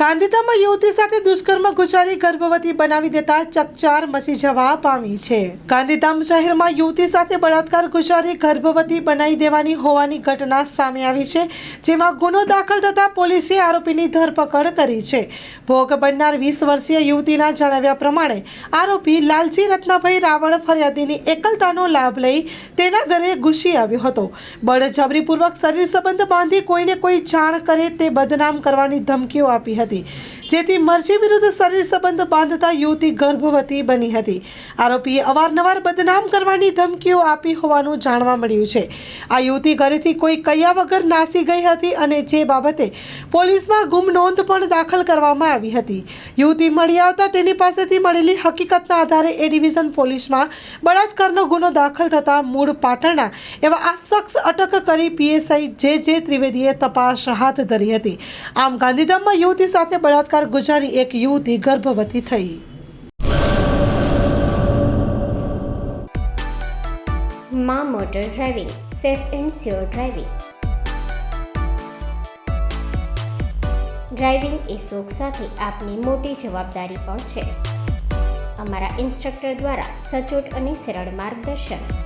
ગાંધીધામમાં યુવતી સાથે દુષ્કર્મ ગુજારી ગર્ભવતી બનાવી દેતા ચકચાર મચી જવા પામી છે. ગાંધીધામ શહેરમાં યુવતી સાથે બળાત્કાર ગુજારી ગર્ભવતી બનાવી દેવાની હોવાની ઘટના સામે આવી છે, જેમાં ગુનો દાખલ થતા પોલીસે આરોપીની ધરપકડ કરી છે. ભોગ બનનાર વીસ વર્ષીય યુવતીના જણાવ્યા પ્રમાણે, આરોપી લાલજી રત્નાભાઈ રાવળ ફરિયાદીની એકલતાનો લાભ લઈ તેના ઘરે ઘૂસી આવ્યો હતો. બળજબરીપૂર્વક શરીર સંબંધ બાંધી કોઈને કોઈ જાણ કરે તે બદનામ કરવાની ધમકીઓ આપી હતી. જેથી મરજી વિરુદ્ધ શરીર સંબંધ બાંધતા યુવતી ગર્ભવતી બની હતી. આરોપીએ અવારનવાર બદનામ કરવાની ધમકીઓ આપી હોવાનું જાણવા મળ્યું છે. આ યુવતી ઘરેથી કોઈ કયા વગર નાસી ગઈ હતી અને જે બાબતે પોલીસમાં ગુમ નોંધ પણ દાખલ કરવામાં આવી હતી. યુવતી મળી આવતા તેની પાસેથી મળેલી હકીકતના આધારે એ ડિવિઝન પોલીસમાં બળાત્કારનો ગુનો દાખલ થતા મૂળ પાટણના એવા આ શખ્સ અટક કરી પીએસઆઈ જે જે ત્રિવેદીએ તપાસ હાથ ધરી હતી. આમ ગાંધીધામમાં યુવતી સાથે બળાત્કાર ગુજારી એક યુવતી ગર્ભવતી થઈ. મા motor driving, safe and sure driving. Driving એ શોખ સાથે આપની મોટી જવાબદારી પણ છે. અમારા ઇન્સ્ટ્રક્ટર દ્વારા સચોટ અને સરળ માર્ગદર્શન.